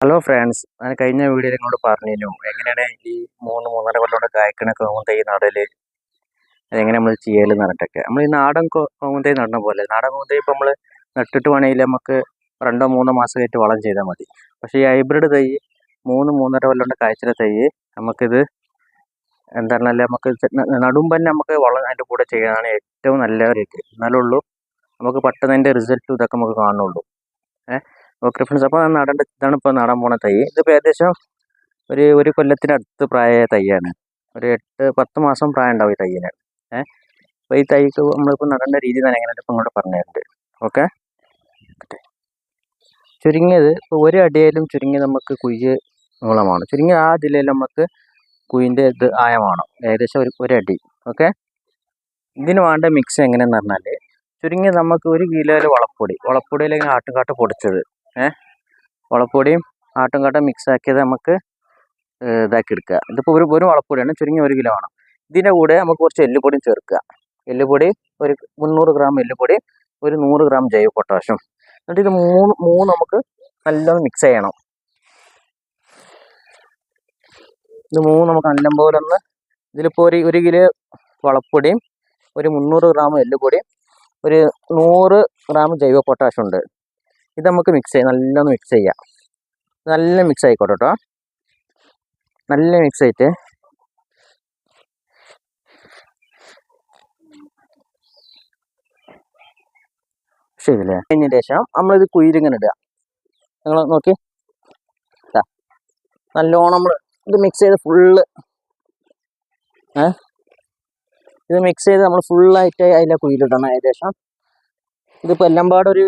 Hello friends ഞാൻ കഴിഞ്ഞ വീഡിയോയിൽ നിങ്ങളോട് പറഞ്ഞിരുന്നു. എങ്ങനെയാണ് ഈ മൂന്ന് മൂന്നര കൊല്ലോടെ കായ്ക്കണ കോമൻ തൈ നടൽ? അതെങ്ങനെ നമ്മൾ ചെയ്യലെന്ന് പറഞ്ഞിട്ടൊക്കെ. നമ്മൾ ഈ നാടൻ കോമൻ തൈ നടന്ന പോലെ. നാടൻ കോമൻ തൈ ഇപ്പം നമ്മൾ നട്ടിട്ട് വേണമെങ്കിൽ നമുക്ക് രണ്ടോ മൂന്നോ മാസം കയറ്റി വളം ചെയ്താൽ മതി. പക്ഷേ ഈ ഹൈബ്രിഡ് തൈ മൂന്ന് മൂന്നര കൊല്ലോണ്ട് കായ്ച്ചിലെ തൈ നമുക്കിത് എന്താ പറഞ്ഞാൽ നമുക്ക് നടുമ്പ് തന്നെ നമുക്ക് വളം അതിന്റെ കൂടെ ചെയ്യാനാണ് ഏറ്റവും നല്ല ഒരു ഇത്. എന്നാലേ ഉള്ളൂ. നമുക്ക് പെട്ടെന്ന് അതിന്റെ റിസൾട്ടും ഇതൊക്കെ നമുക്ക് കാണുള്ളൂ. ഓക്കെ ഫ്രണ്ട്സ് അപ്പോൾ നടേണ്ട ഇതാണ് ഇപ്പോൾ നടാൻ പോണ തൈ. ഇതിപ്പോൾ ഏകദേശം ഒരു ഒരു കൊല്ലത്തിനടുത്ത് പ്രായമായ തൈയാണ്. ഒരു എട്ട് പത്ത് മാസം പ്രായം ഉണ്ടാവും ഈ തൈയിന്. ഏഹ് അപ്പോൾ ഈ തൈക്ക് നമ്മളിപ്പോൾ നടേണ്ട രീതി തന്നെ എങ്ങനെയാണ് ഇപ്പോൾ ഇങ്ങോട്ട് പറഞ്ഞു തരുന്നുണ്ട് ഓക്കെ? ചുരുങ്ങിയത് ഇപ്പോൾ ഒരു അടിയായാലും ചുരുങ്ങി നമുക്ക് കുയ്യ് നീളമാണ്. ചുരുങ്ങി ആ ജില്ലയിൽ നമുക്ക് കുയിന്റെ ഇത് ആയമാണ്. ഏകദേശം ഒരു ഒരടി ഓക്കെ? ഇതിന് വേണ്ട മിക്സ് എങ്ങനെയെന്ന് പറഞ്ഞാൽ ചുരുങ്ങി നമുക്ക് ഒരു കിലോയിൽ വളപ്പൊടി. വളപ്പൊടിയിൽ ആട്ടുകാട്ട് പൊടിച്ചത്. ഏഹ് വളപ്പൊടിയും ആട്ടും കാട്ടും മിക്സ് ആക്കിയത് നമുക്ക് ഇതാക്കി എടുക്കുക ഇതിപ്പോൾ ഒരു ഒരു വളപ്പൊടിയാണ് ചുരുങ്ങി ഒരു കിലോ ആണ്. ഇതിന്റെ കൂടെ നമുക്ക് കുറച്ച് എല്ലുപൊടിയും ചേർക്കുക. എല്ലുപൊടി ഒരു മുന്നൂറ് ഗ്രാം എല്ലുപൊടി ഒരു നൂറ് ഗ്രാം ജൈവ പൊട്ടാഷ്യം. എന്നിട്ട് ഇത് മൂന്ന് മൂന്ന് നമുക്ക് നല്ലോണം മിക്സ് ചെയ്യണം. ഇത് മൂന്ന് നമുക്ക് നല്ലപോലെ ഒന്ന് ഇതിലിപ്പോൾ ഒരു ഒരു കിലോ വളപ്പൊടിയും ഒരു മുന്നൂറ് ഗ്രാം എല്ലുപൊടിയും ഒരു നൂറ് ഗ്രാം ജൈവ പൊട്ടാഷ്യം ഉണ്ട്. ഇത് നമുക്ക് മിക്സ് ചെയ്യാം. നല്ലോണം മിക്സ് ചെയ്യാം. നല്ല മിക്സ് ആയിക്കോട്ടെ കേട്ടോ. നല്ല മിക്സ് ആയിട്ട്. ശരിയല്ലേ? കഴിഞ്ഞ ശേഷം നമ്മളിത് കുയിലിങ്ങനെ ഇടുക. നിങ്ങൾ നോക്കി. നല്ലോണം നമ്മൾ ഇത് മിക്സ് ചെയ്ത് ഫുള്ള് ഏ? ഇത് മിക്സ് ചെയ്ത് നമ്മൾ ഫുള്ളായിട്ട് അതിലെ കുയിലിടണം ഏകദേശം. ഇതിപ്പോൾ എല്ലാം പാടൊരു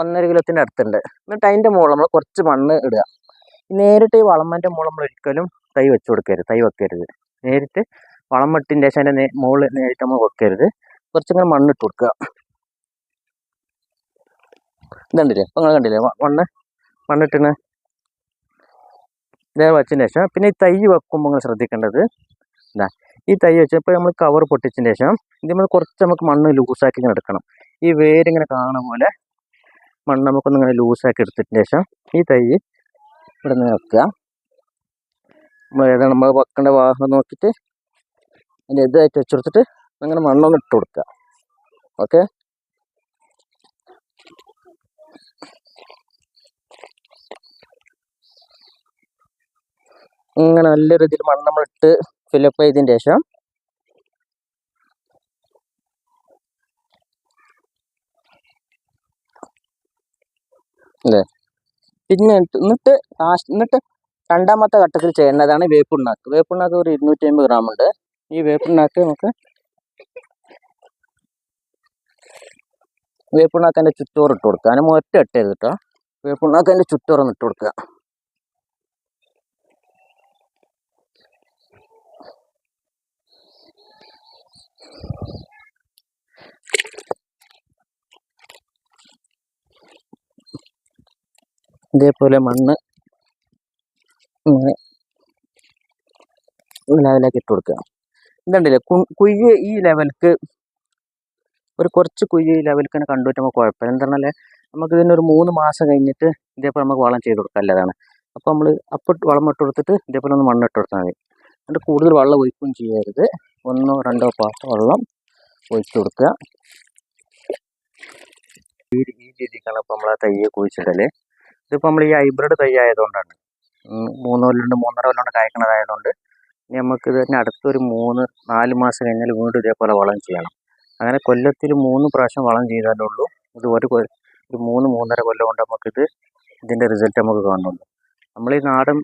ഒന്നര കിലോത്തിന്റെ അടുത്തുണ്ട്. എന്നിട്ട് അതിന്റെ മുകളിൽ നമ്മൾ കുറച്ച് മണ്ണ് ഇടുക. നേരിട്ട് ഈ വളമ്മന്റെ മുകളിൽ നമ്മൾ ഒരിക്കലും തൈ വെച്ച് കൊടുക്കരുത്. തൈ വെക്കരുത്. നേരിട്ട് വളം ഇട്ടിന്റെ ശേഷം അതിന്റെ മുകളിൽ നേരിട്ട് നമ്മൾ വെക്കരുത്. കുറച്ചിങ്ങനെ മണ്ണ് ഇട്ട് കൊടുക്കുക. ഇതുണ്ടല്ലേ? ഇപ്പം നിങ്ങൾ കണ്ടില്ലേ? മണ്ണ് മണ്ണിട്ടിന് ഇതേ വെച്ചതിന് ശേഷം പിന്നെ ഈ തൈ വെക്കുമ്പോൾ നിങ്ങൾ ശ്രദ്ധിക്കേണ്ടത് എന്താ ഈ തൈ വെച്ചപ്പോൾ നമ്മൾ കവർ പൊട്ടിച്ചതിന് ശേഷം ഇത് നമ്മൾ കുറച്ച് നമുക്ക് മണ്ണ് ലൂസാക്കി ഇങ്ങനെ എടുക്കണം. ഈ വേരിങ്ങനെ കാണുന്ന പോലെ മണ്ണ് നമുക്കൊന്ന് ഇങ്ങനെ ലൂസാക്കി എടുത്തതിന് ശേഷം ഈ തൈ ഇവിടെ നിന്ന് വെക്കുക നമ്മൾ ഏതാണ് നമ്മൾ വെക്കേണ്ട വാഹനം നോക്കിയിട്ട് അതിന്റെ ഇതായിട്ട് വെച്ചെടുത്തിട്ട് അങ്ങനെ മണ്ണൊന്ന് ഇട്ട് കൊടുക്കുക. ഓക്കെ? ഇങ്ങനെ നല്ല രീതിയിൽ മണ്ണ് നമ്മളിട്ട് ഫില്ലപ്പ് ചെയ്തതിന് ശേഷം അല്ലേ പിന്നെ എന്നിട്ട് ലാസ്റ്റ് എന്നിട്ട് രണ്ടാമത്തെ ഘട്ടത്തിൽ ചെയ്യേണ്ടതാണ് വേപ്പുണ്ണാക്ക്. വേപ്പുണ്ണാക്ക് ഒരു ഇരുന്നൂറ്റി അമ്പത് ഗ്രാം ഉണ്ട്. ഈ വേപ്പുണ്ണാക്ക് നമുക്ക് വേപ്പുണ്ണാക്കന്റെ ചുറ്റോറ് ഇട്ട് കൊടുക്കുക. അതിന് ഒറ്റ ഇട്ടരുത് കേട്ടോ. വേപ്പുണ്ണാക്കന്റെ ചുറ്റോറൊന്ന് ഇട്ട് കൊടുക്കുക. ഇതേപോലെ മണ്ണ് ഇങ്ങനെ ലെവലാക്കി ഇട്ട് കൊടുക്കുക. ഇതുണ്ടല്ലേ കുഴി ഈ ലെവൽക്ക് ഒരു കുറച്ച് കുഴി ഈ ലെവൽക്ക് തന്നെ നമുക്ക് കുഴപ്പമില്ല. എന്താ പറഞ്ഞാൽ നമുക്ക് ഒരു മൂന്ന് മാസം കഴിഞ്ഞിട്ട് ഇതേപോലെ നമുക്ക് വളം ചെയ്ത് കൊടുക്കാം അല്ലാതാണ് അപ്പോൾ നമ്മൾ അപ്പം വളം ഇട്ട് കൊടുത്തിട്ട് ഇതേപോലെ ഒന്ന് മണ്ണ് ഇട്ട് കൊടുത്താൽ മതി. എന്നിട്ട് കൂടുതൽ വെള്ളം ഒഴിക്കുകയും ചെയ്യരുത്. ഒന്നോ രണ്ടോ പാട്ട് വെള്ളം ഒഴിച്ചു കൊടുക്കുക. ഈ രീതിക്കാണ് ഇപ്പോൾ നമ്മൾ ആ തയ്യെ കുഴിച്ചിടൽ ഇതിപ്പോൾ നമ്മൾ ഈ ഹൈബ്രിഡ് തൈ ആയതുകൊണ്ടാണ്. മൂന്ന് കൊല്ലുണ്ട് മൂന്നര കൊണ്ട് കായ്ക്കണതായതുകൊണ്ട് ഇനി നമുക്ക് ഇതിന് അടുത്തൊരു മൂന്ന് നാല് മാസം കഴിഞ്ഞാൽ വീണ്ടും ഇതേപോലെ വളം ചെയ്യണം. അങ്ങനെ കൊല്ലത്തിൽ മൂന്ന് പ്രാവശ്യം വളം ചെയ്താലേ ഉള്ളൂ. ഇത് ഒരു ഒരു മൂന്ന് മൂന്നര കൊല്ലം കൊണ്ട് നമുക്കിത് ഇതിന്റെ റിസൾട്ട് നമുക്ക് കാണുന്നുള്ളൂ. നമ്മൾ ഈ നാടൻ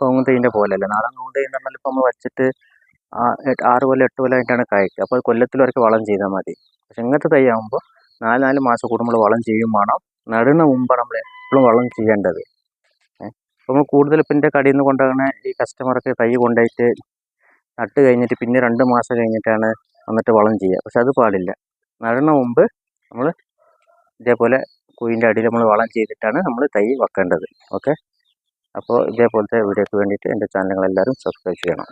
കവുങ്ങ് തൈന്റെ പോലെയല്ല. നാടൻ കവുങ്ങ് തൈ എന്ന് പറഞ്ഞാൽ ഇപ്പോൾ നമ്മൾ വെച്ചിട്ട് ആറ് കൊല്ലം എട്ട് കൊല്ലം ആയിട്ടാണ് കായ്ക്കുക അപ്പോൾ കൊല്ലത്തിൽ വരയ്ക്ക് വളം ചെയ്താൽ മതി. പക്ഷെ ഇങ്ങനത്തെ തൈ ആകുമ്പോൾ നാല് നാല് മാസം കൂടുമ്പോൾ വളം ചെയ്യും വേണം. നടുന്ന മുമ്പ് നമ്മൾ എപ്പോഴും വളം ചെയ്യേണ്ടത്. അപ്പോൾ കൂടുതൽ ഇപ്പം എന്റെ കടയിൽ നിന്ന് കൊണ്ടുപോകുന്ന ഈ കസ്റ്റമർക്ക് തൈ കൊണ്ടുപോയിട്ട് നട്ട് കഴിഞ്ഞിട്ട് പിന്നെ രണ്ട് മാസം കഴിഞ്ഞിട്ടാണ് വന്നിട്ട് വളം ചെയ്യുക പക്ഷെ അത് പാടില്ല. നടണ മുമ്പ് നമ്മൾ ഇതേപോലെ കുയിന്റെ അടിയിൽ നമ്മൾ വളം ചെയ്തിട്ടാണ് നമ്മൾ തൈ വെക്കേണ്ടത്. ഓക്കെ? അപ്പോൾ ഇതേപോലത്തെ വീഡിയോയ്ക്ക് വേണ്ടിയിട്ട് എന്റെ ചാനലുകളെല്ലാവരും സബ്സ്ക്രൈബ് ചെയ്യണം.